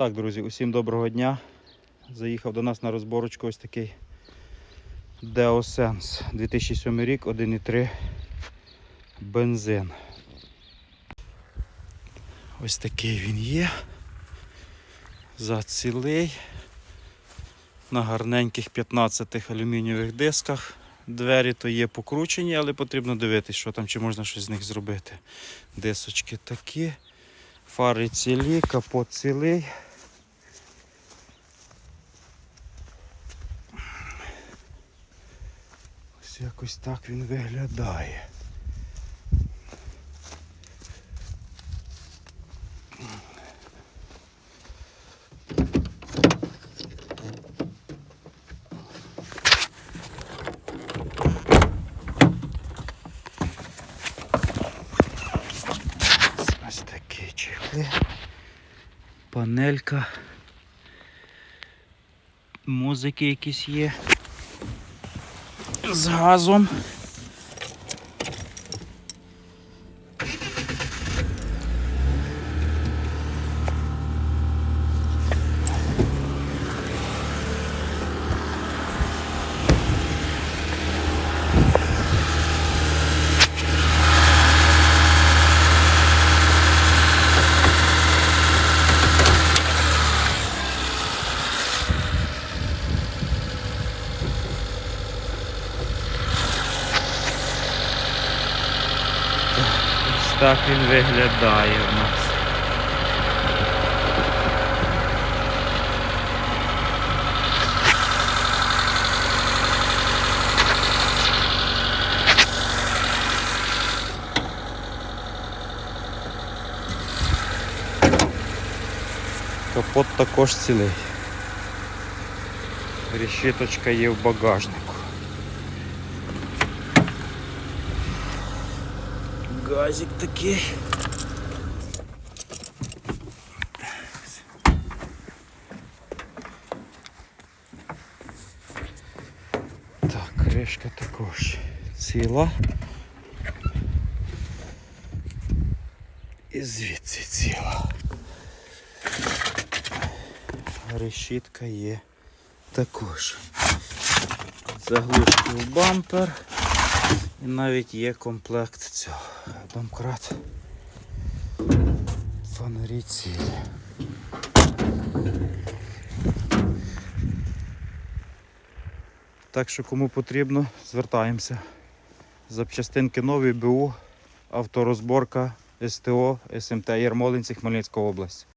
Так, друзі, усім доброго дня. Заїхав до нас на розборочку ось такий Deosense 2007 рік, 1,3 бензин. Ось такий він є. Зацілий. На гарненьких 15 алюмінієвих дисках. Двері то є покручені, але потрібно дивитися, що там, чи можна щось з них зробити. Дисочки такі. Фари цілі, капот цілий. Ось якось так він виглядає. Ось такі чехли. Панелька. Музики якісь є. З газом. так він виглядає в нас. Капот також цілий. Решіточка є в багажнику. Газик такий. Так, кришка також ціла. І звідси ціла. Решітка є також. Заглушки в бампер. І навіть є комплект цього. Домкрат. Фонарі цілі. Так що кому потрібно, звертаємося. Запчастинки нові БУ, авторозборка, СТО, СМТ Ярмолинці, Хмельницька область.